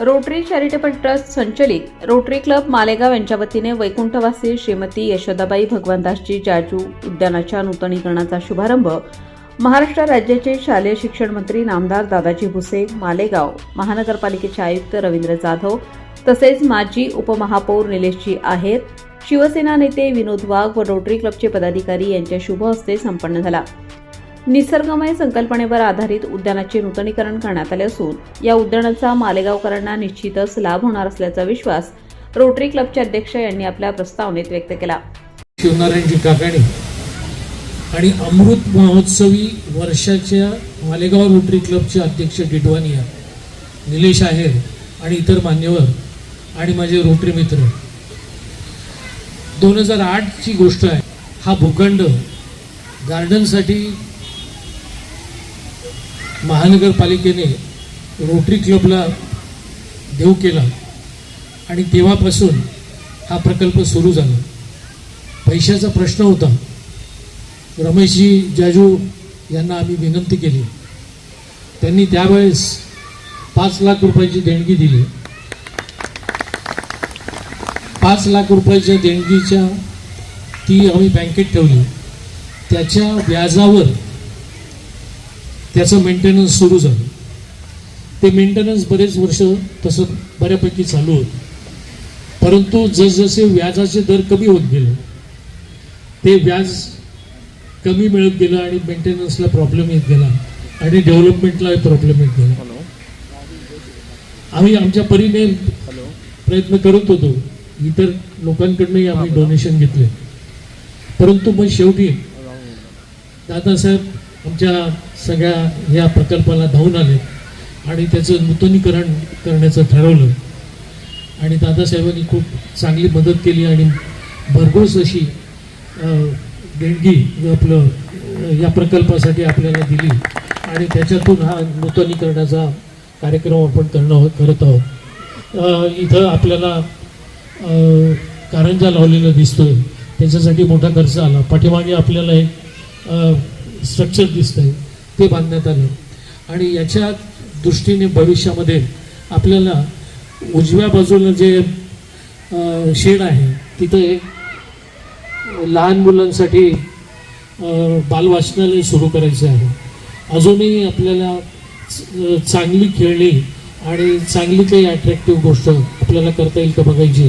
Rotary charitable trust संचलित rotary club Malegaon यांच्या वतीने वैकुंठवासी श्रीमती यशोदाबाई भगवानदासजी जाजू उद्यानाच्या नूतनीकरणाचा शुभारंभ महाराष्ट्र राज्याचे शालेय शिक्षण मंत्री नामदार दादाजी भुसे मालेगाव महानगरपालिकेचे आयुक्त रवींद्र जाधव तसेच माजी उपमहापौर निलेशजी आहेर शिवसेना नेते विनोद वाघ व रोटरी क्लबचे पदाधिकारी यांच्या शुभ हस्ते संपन्न झाला. निसर्गमय संकल्पनेवर आधारित उद्यानाचे नूतनीकरण करण्यात आले असून या उद्यानाचा मालेगावकरांना निश्चितच लाभ होणार असल्याचा विश्वास रोटरी क्लबचे अध्यक्ष यांनी आपल्या प्रस्तावनेत व्यक्त केला. शिवनारायणजी काकाणी आणि अमृत महोत्सवी वर्षाच्या मालेगाव रोटरी क्लबचे अध्यक्ष डिडवानिया निलेश आहेर आणि इतर मान्यवर आणि माझे रोटरी मित्र. दोन हजार आठची गोष्ट आहे. हा भूखंड गार्डनसाठी महानगरपालिकेने रोटरी क्लबला देऊ केला आणि तेव्हापासून हा प्रकल्प सुरू झाला. पैशाचा प्रश्न होता. रमेशजी जाजू यांना आम्ही विनंती केली. त्यांनी त्यावेळेस पाच लाख रुपयाची देणगी दिली. पाच लाख रुपयाच्या देणगीच्या ती आम्ही बँकेत ठेवली. त्याच्या व्याजावर त्याचं मेंटेनन्स सुरू झालं. ते मेंटेनन्स बरेच वर्ष तसं बऱ्यापैकी चालू होतं. परंतु जसजसे व्याजाचे दर कमी होत गेले ते व्याज कमी मिळत गेलं आणि मेंटेनन्सला प्रॉब्लेम येत गेला आणि डेव्हलपमेंटला प्रॉब्लेम येत गेला. आम्ही आमच्या परीने प्रयत्न करत होतो. इतर लोकांकडनंही आम्ही डोनेशन घेतले. परंतु मग शेवटी दादासाहेब आमच्या सगळ्या या प्रकल्पाला धावून आले आणि त्याचं नूतनीकरण करण्याचं ठरवलं. आणि दादासाहेबांनी खूप चांगली मदत केली आणि भरघोस अशी देणगी आपलं या प्रकल्पासाठी आपल्याला दिली. आणि त्याच्यातून हा नूतनीकरणाचा कार्यक्रम आपण करणं करत आहोत. इथं आपल्याला कारंजा लावलेलं दिसतोय. त्याच्यासाठी मोठा खर्च आला. पाठीमागे आपल्याला एक स्ट्रक्चर दिसतंय ते बांधण्यात आलं. आणि याच्या दृष्टीने भविष्यामध्ये आपल्याला उजव्या बाजूला जे शेड आहे तिथं एक लहान मुलांसाठी बालवाचनालय सुरू करायचे आहे. अजूनही आपल्याला चांगली खेळणी आणि चांगली काही अट्रॅक्टिव्ह गोष्ट आपल्याला करता येईल का बघायची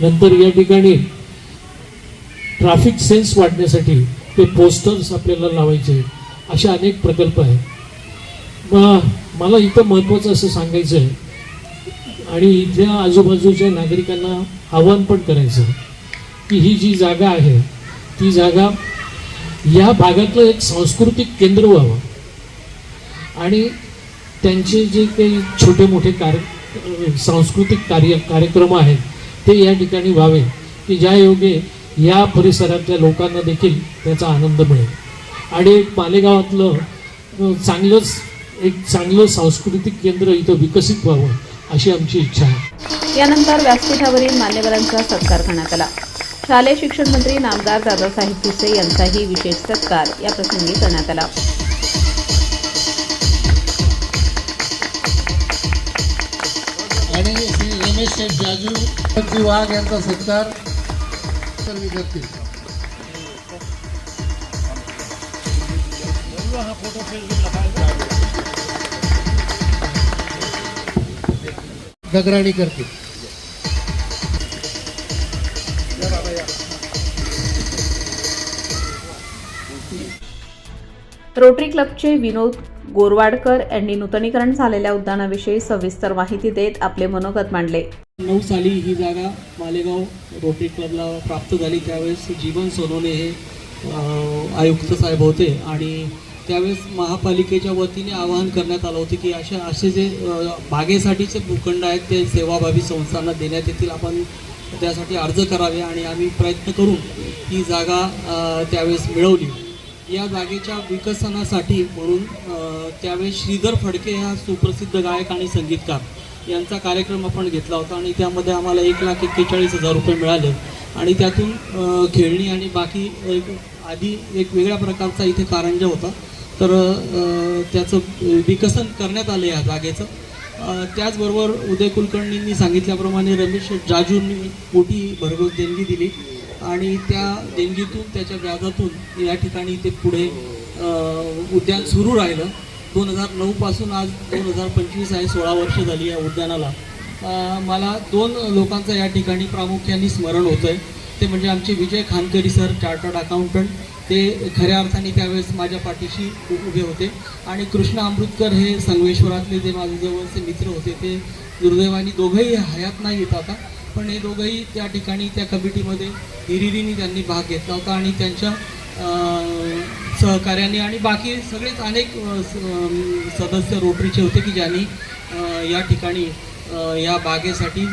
नंतर या ठिकाणी ट्रॅफिक सेन्स वाढण्यासाठी ते पोस्टर्स आपल्याला लावायचे असे अनेक प्रकल्प आहेत. मग मला इथं महत्त्वाचं असं सांगायचं आहे. आणि इथल्या आजूबाजूच्या नागरिकांना आवाहन पण करायचं आहे. की ही जी जागा आहे ती जागा या भागातलं एक सांस्कृतिक केंद्र व्हावं. आणि त्यांचे जे काही छोटे मोठे कार्य सांस्कृतिक कार्य कार्यक्रम आहेत ते या ठिकाणी व्हावे. की ज्या योगे या परिसरातल्या लोकांना देखील त्याचा आनंद मिळेल. आणि एक मालेगावातलं चांगलंच एक चांगलं सांस्कृतिक केंद्र इथं विकसित व्हावं अशी आमची इच्छा आहे. यानंतर व्यासपीठावरील मान्यवरांचा सत्कार करण्यात आला. शालेय शिक्षण मंत्री नामदार दादासाहेब भुसे यांचाही विशेष सत्कार या प्रसंगी करण्यात आला. आणि श्री रमेश शेठ जाजू वाघ यांचा सत्कार सर्व करतील गगराणी करतील रोटरी क्लबचे विनोद गोरवाडकर यांनी नूतनीकरण झालेल्या उद्यानाविषयी सविस्तर माहिती देत आपले मनोगत मांडले. नऊ साली ही जागा मालेगाव रोटरी क्लबला प्राप्त झाली. त्यावेळेस जीवन सोनवणे हे आयुक्त साहेब होते आणि त्यावेळेस महापालिकेच्या वतीने आवाहन करण्यात आलं होतं की अशा असे जे बागेसाठीचे भूखंड आहेत ते सेवाभावी संस्थांना देण्यात येतील. आपण त्यासाठी अर्ज करावे आणि आम्ही प्रयत्न करून ती जागा त्यावेळेस मिळवली. या जागेच्या विकसनासाठी म्हणून त्यावेळेस श्रीधर फडके हा सुप्रसिद्ध गायक आणि संगीतकार. यांचा कार्यक्रम आपण घेतला होता आणि त्यामध्ये आम्हाला एक लाख एक्केचाळीस हजार रुपये मिळाले. आणि त्यातून खेळणी आणि बाकी एक आधी एक वेगळ्या प्रकारचा इथे कारंजा होता. तर त्याचं विकसन करण्यात आलं या जागेचं. त्याचबरोबर उदय कुलकर्णींनी सांगितल्याप्रमाणे रमेश जाजूंनी मोठी भरघोस देणगी दिली. आणि त्या देणगीतून त्याच्या व्याजातून या ठिकाणी ते पुढे उद्यान सुरू राहिलं. दोन हजार नऊपासून आज दोन हजार पंचवीस आहे सोळा वर्ष झाली या उद्यानाला. मला दोन लोकांचं या ठिकाणी प्रामुख्याने स्मरण होतं आहे ते म्हणजे आमचे Vijay Khankari sir chartered accountant. ते खऱ्या अर्थाने त्यावेळेस माझ्या पाठीशी उभे होते. आणि कृष्ण अमृतकर हे संगमेश्वरातले जे माझे जवळचे मित्र होते ते दुर्दैवाने दोघंही हयात नाही येत आता. पण हे दोघंही त्या ठिकाणी त्या कमिटीमध्ये हिरिरीने त्यांनी भाग घेतला होता आणि त्यांच्या सहकार्याने आणि बाकी सगळेच अनेक स- सदस्य रोटरीचे होते की ज्यांनी या ठिकाणी या बागेसाठी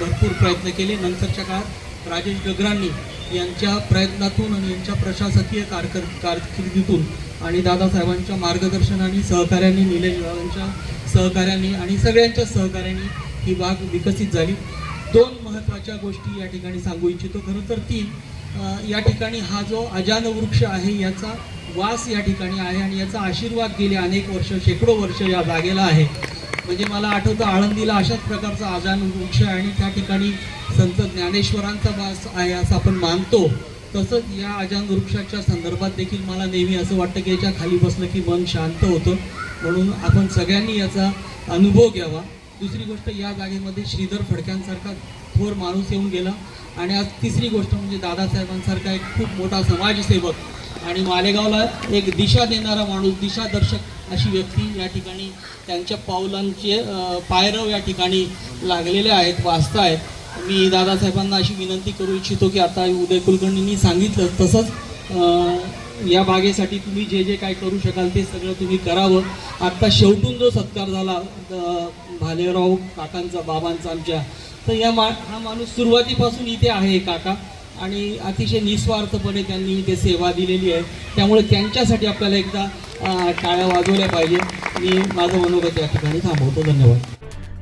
भरपूर प्रयत्न केले. नंतरच्या काळात राजेश गगरांनी यांच्या प्रयत्नातून आणि यांच्या प्रशासकीय कारकर कारकिर्दीतून आणि दादासाहेबांच्या मार्गदर्शनाने सहकार्याने निलेश बाबांच्या सहकार्याने आणि सगळ्यांच्या सहकार्याने ही बाग विकसित झाली. दोन महत्त्वाच्या गोष्टी या ठिकाणी सांगू इच्छितो. खरं तर ती या ठिकाणी हा जो अजान वृक्ष आहे याचा वास या ठिकाणी आहे आणि याचा आशीर्वाद गेले अनेक वर्ष शेकडो वर्ष या जागेला आहे. म्हणजे मला आठवतं आळंदीला अशाच प्रकारचा अजान वृक्ष आहे आणि त्या ठिकाणी संत ज्ञानेश्वरांचा वास आहे असं आपण मानतो. तसंच या अजान वृक्षाच्या संदर्भात देखील मला नेहमी असं वाटतं की याच्या खाली बसलं की मन शांत होतं. म्हणून आपण सगळ्यांनी याचा अनुभव घ्यावा. दुसरी गोष्ट या जागेमध्ये श्रीधर फडक्यांसारखा थोर माणूस येऊन गेला. आणि आज तिसरी गोष्ट म्हणजे दादासाहेबांसारखा एक खूप मोठा समाजसेवक आणि मालेगावला एक दिशा देणारा माणूस दिशादर्शक अशी व्यक्ती या ठिकाणी त्यांच्या पावलांचे पायरव या ठिकाणी लागलेले आहेत वाचतायत. मी दादासाहेबांना अशी विनंती करू इच्छितो की आता उदय कुलकर्णींनी सांगितलं तसंच या बागेसाठी तुम्ही जे जे काय करू शकाल ते सगळं तुम्ही करावं. आत्ता शेवटून जो सत्कार झाला भालेराव काकांचा बाबांचा आमच्या तर या मा हा माणूस सुरुवातीपासून इथे आहे काका. आणि अतिशय निस्वार्थपणे त्यांनी इथे सेवा दिलेली आहे. त्यामुळे त्यांच्यासाठी आपल्याला एकदा टाळ्या वाजवल्या पाहिजे. मी माझं मनोगत या ठिकाणी थांबवतो. धन्यवाद.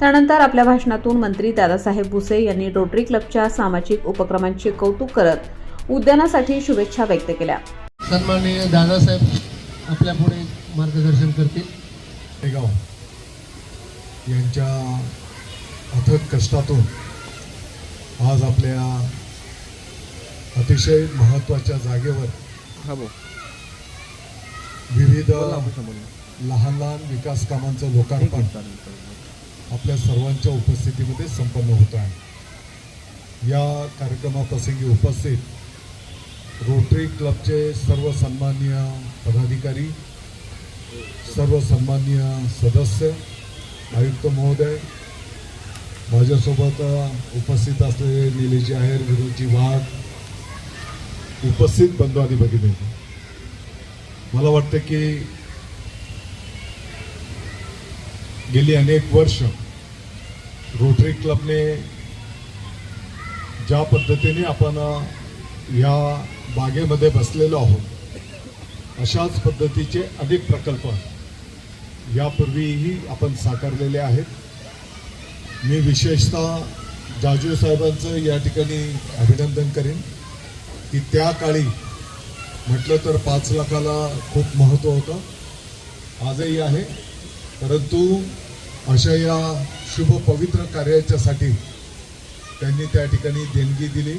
त्यानंतर आपल्या भाषणातून मंत्री दादासाहेब भुसे यांनी रोटरी क्लबच्या सामाजिक उपक्रमांचे कौतुक करत उद्यानासाठी शुभेच्छा व्यक्त केल्या. सन्माननीय दादासाहेब आपल्या पुढे मार्गदर्शन करतील. यांच्या अथक कष्टातून आज आपल्या अतिशय महत्त्वाच्या जागेवर विविध लहान लहान विकास कामांचं लोकार्पण आपल्या सर्वांच्या उपस्थितीमध्ये संपन्न होत आहे. या कार्यक्रमाप्रसंगी उपस्थित रोटरी क्लबचे सर्व सन्माननीय पदाधिकारी सर्व सन्माननीय सदस्य आयुक्त महोदय माझ्यासोबत उपस्थित असलेले निलेजी आहेर विरोधी वाघ उपस्थित बंधू आणि भगिनी. मला वाटतं की गेली अनेक वर्ष रोटरी क्लबने ज्या पद्धतीने आपण या बागेमध्ये बसलेलो आहोत अशाच पद्धतीचे अनेक प्रकल्प यापूर्वीही आपण साकारलेले आहेत. मी विशेषतः जाजू साहेबांचं या ठिकाणी अभिनंदन करेन की त्या काळी म्हटलं तर पाच लाखाला खूप महत्त्व होतं. आजही आहे. परंतु अशा या शुभ पवित्र कार्याच्यासाठी त्यांनी त्या ठिकाणी देणगी दिली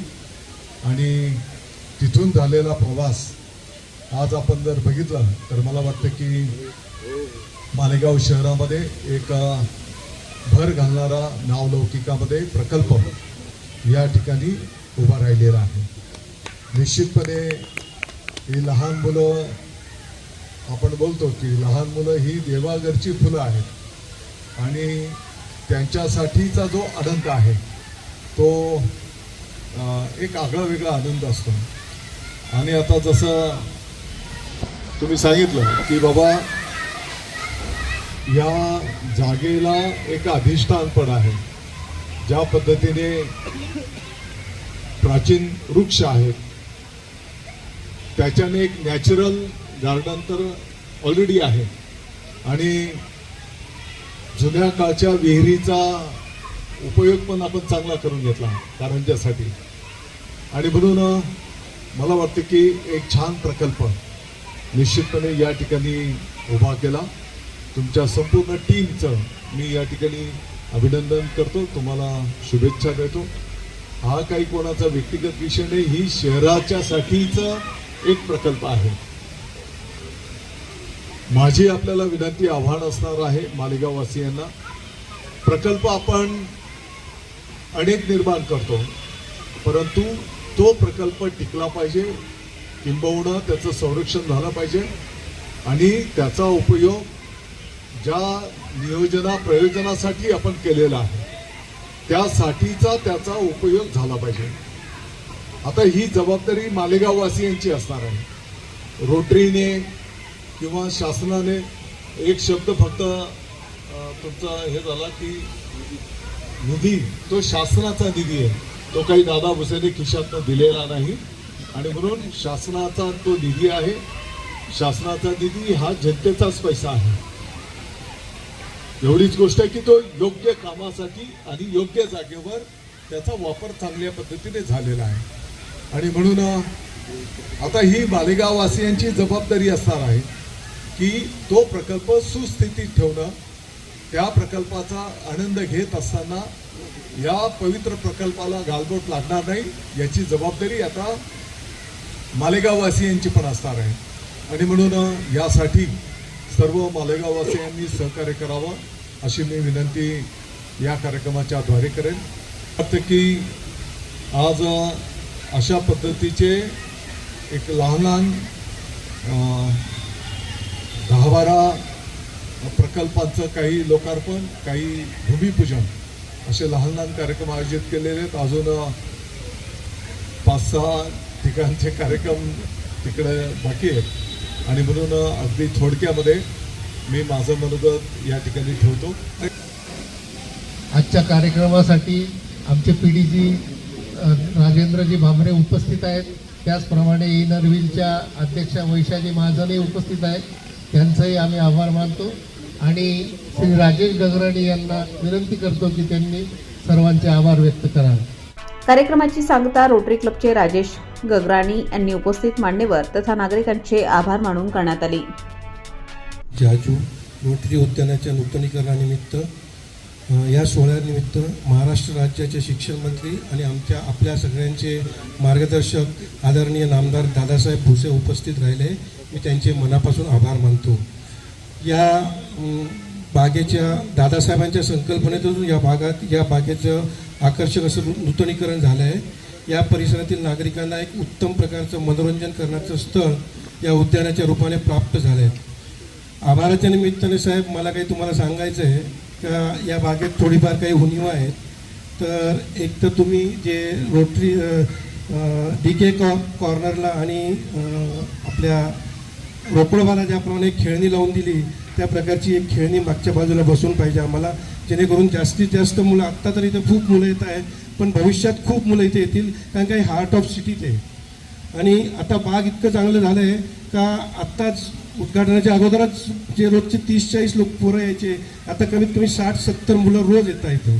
आणि तिथून झालेला प्रवास आज आपण जर बघितला तर मला वाटतं की मालेगाव शहरामध्ये एक भर घालणारा नावलौकिकामध्ये प्रकल्प या ठिकाणी उभा राहिलेला आहे. निश्चितपणे ही लहान मुलं आपण बोलतो की लहान मुलं ही देवाघरची फुलं आहेत. आणि त्यांच्यासाठीचा जो आनंद आहे तो एक आगळा वेगळा आनंद असतो. आणि आता जसं तुम्ही सांगितलं की बाबा या जागेला एक अधिष्ठान पण आहे. ज्या पद्धतीने प्राचीन वृक्ष आहेत. त्याच्याने एक नॅचरल गार्डन तर ऑलरेडी आहे. आणि जुन्या काळच्या विहिरीचा उपयोग पण आपण चांगला करून घेतला कारंजासाठी आणि म्हणून मला वाटतं की एक छान प्रकल्प निश्चितपणे या ठिकाणी उभा केला. तुमच्या संपूर्ण टीमचं मी या ठिकाणी अभिनंदन करतो. तुम्हाला शुभेच्छा देतो. हा काही कोणाचा व्यक्तिगत विषय नाही ही शहराच्या साठीचा एक प्रकल्प आहे. माझी आपल्याला विनंती आव्हान असणार आहे मालेगाववासियांना. प्रकल्प आपण अनेक निर्माण करतो परंतु तो प्रकल्प टिकला पाहिजे किंबहुना त्याचं संरक्षण झालं पाहिजे आणि त्याचा उपयोग ज्या नियोजना प्रयोजनासाठी आपण केलेला आहे त्यासाठीचा त्याचा उपयोग झाला पाहिजे. आता ही जबाबदारी मालेगाववासियांची असणार आहे. रोटरीने किंवा शासनाने एक शब्द फक्त तुमचा हे झाला की निधी तो शासनाचा निधी आहे. तो काही दादा भुसेने खिशातनं दिलेला नाही. आणि म्हणून शासनाचा तो निधी आहे. शासनाचा निधी हा जनतेचाच पैसा आहे. एवढीच गोष्ट आहे की तो योग्य कामासाठी आणि योग्य जागेवर त्याचा वापर चांगल्या पद्धतीने झालेला आहे. आणि म्हणून आता ही मालेगाववासियांची जबाबदारी असणार आहे की तो प्रकल्प सुस्थितीत ठेवणं त्या प्रकल्पाचा आनंद घेत असताना या पवित्र प्रकल्पाला गालबोट लागणार नाही याची जबाबदारी आता मालेगाववासियांची पण असणार आहे. आणि म्हणून यासाठी सर्व मालेगाववासियांनी सहकार्य करावं अशी मी विनंती या कार्यक्रमाच्या द्वारे करेन. वाटतं की आज अशा पद्धतीचे एक लहान लहान दहा बारा प्रकल्पांचं काही लोकार्पण काही भूमिपूजन असे लहान लहान कार्यक्रम आयोजित केलेले आहेत. अजून पाच सहा ठिकाणचे कार्यक्रम तिकडे बाकी आहेत. आणि म्हणून अगदी थोडक्यामध्ये मी माझं मनोगत या ठिकाणी ठेवतो. आजच्या कार्यक्रमासाठी आमचे P D G Rajendraji Bhamre उपस्थित आहेत. त्याचप्रमाणे इनर व्हीलच्या अध्यक्षा वैशाली महाजनही उपस्थित आहेत. त्यांचंही आम्ही आभार मानतो. आणि श्री राजेश गगराणी यांना विनंती करतो की त्यांनी सर्वांचे आभार व्यक्त करावे. कार्यक्रमाची सांगता रोटरी क्लबचे राजेश गगराणी यांनी उपस्थित मान्यवर तथा नागरिकांचे आभार मानून करण्यात आली. जाजू रोटरी उद्यानाच्या नूतनीकरणानिमित्त या सोहळ्यानिमित्त महाराष्ट्र राज्याचे शिक्षण मंत्री आणि आमच्या आपल्या सगळ्यांचे मार्गदर्शक आदरणीय नामदार दादासाहेब भुसे उपस्थित राहिले. मी त्यांचे मनापासून आभार मानतो. या बागेच्या दादासाहेबांच्या संकल्पनेतून या भागात या बागेचं आकर्षक असं नू- नूतनीकरण झालं आहे या परिसरातील नागरिकांना एक उत्तम प्रकारचं मनोरंजन करण्याचं स्थळ या उद्यानाच्या रूपाने प्राप्त झालं आहे आभाराच्या निमित्ताने साहेब मला काही तुम्हाला सांगायचं आहे. का या बागेत थोडीफार काही उणीव आहेत. तर एक तर तुम्ही जे रोटरी डी के कॉ कॉर्नरला आणि आपल्या रोपडवाला ज्याप्रमाणे खेळणी लावून दिली त्या प्रकारची एक खेळणी मागच्या बाजूला बसून पाहिजे आम्हाला. जेणेकरून जास्तीत जास्त मुलं आत्ता तर इथं खूप मुलं येत आहेत पण भविष्यात खूप मुलं इथे येतील कारण काही हार्ट ऑफ सिटीत आहे आणि आता बाग इतकं चांगलं झालं आहे का आत्ताच उद्घाटनाच्या अगोदरच जे रोजचे तीस चाळीस लोक पोरं यायचे आता कमीत कमी साठ सत्तर मुलं रोज येत आहेत इथं.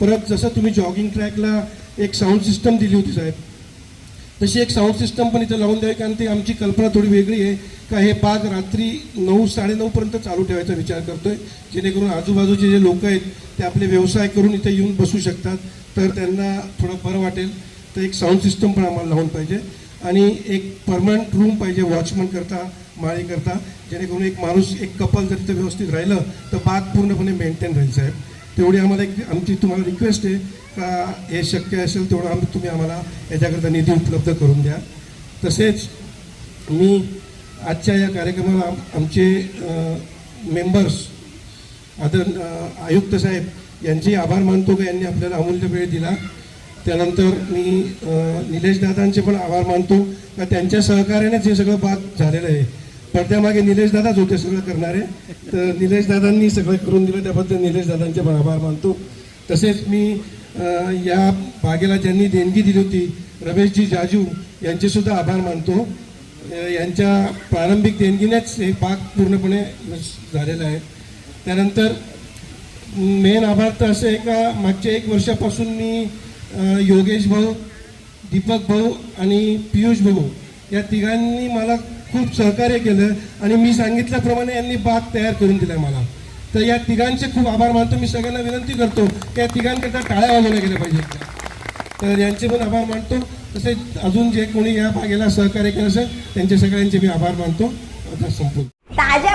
परत जसं तुम्ही जॉगिंग ट्रॅकला एक साऊंड सिस्टम दिली होती साहेब तशी एक साऊंड सिस्टम पण इथं लावून द्यावी कारण ती आमची कल्पना थोडी वेगळी आहे. का हे बाग रात्री नऊ साडेनऊपर्यंत चालू ठेवायचा विचार करतोय जेणेकरून आजूबाजूचे जे लोक आहेत ते आपले व्यवसाय करून इथे येऊन बसू शकतात. तर त्यांना थोडं बरं वाटेल. तर एक साऊंड सिस्टम पण आम्हाला लावून पाहिजे. आणि एक परमनंट रूम पाहिजे वॉचमन करता माळी करता. जेणेकरून एक माणूस एक कपल जर तिथं व्यवस्थित राहिलं तर बाग पूर्णपणे मेंटेन राहील साहेब. तेवढी आम्हाला एक आमची तुम्हाला रिक्वेस्ट आहे का हे शक्य असेल तेवढं आम्ही तुम्ही आम्हाला याच्याकरता निधी उपलब्ध करून द्या. तसेच मी आजच्या या कार्यक्रमाला आमचे मेंबर्स आदर आयुक्त साहेब यांचे आभार मानतो का? यांनी आपल्याला अमूल्य वेळ दिला. त्यानंतर मी निलेश दादांचे पण आभार मानतो. का त्यांच्या सहकार्यानेच हे सगळं बाद झालेलं आहे. पडद्यामागे निलेश दादाच होते सगळं करणारे. तर निलेश दादांनी सगळं करून दिलं. त्याबद्दल निलेश दादांचे पण आभार मानतो. तसेच मी या बागेला ज्यांनी देणगी दिली होती रमेशजी जाजू यांचे सुद्धा आभार मानतो. यांच्या प्रारंभिक देणगीनेच हे बाग पूर्णपणे झालेला आहे. त्यानंतर मेन आभार तर असं आहे का मागच्या एक वर्षापासून मी योगेश भाऊ दीपक भाऊ आणि पियुष भाऊ या तिघांनी मला खूप सहकार्य केलं आणि मी सांगितल्याप्रमाणे यांनी बाग तयार करून दिलाय मला. तर या तिघांचे खूप आभार मानतो. मी सगळ्यांना विनंती करतो की या तिघांकरता टाळ्या वाजवल्या गेल्या पाहिजेत. तर यांचे पण आभार मानतो. तसेच अजून जे कोणी या बागेला सहकार्य केलं असेल त्यांचे सगळ्यांचे मी आभार मानतो. संपूर्ण ताज्या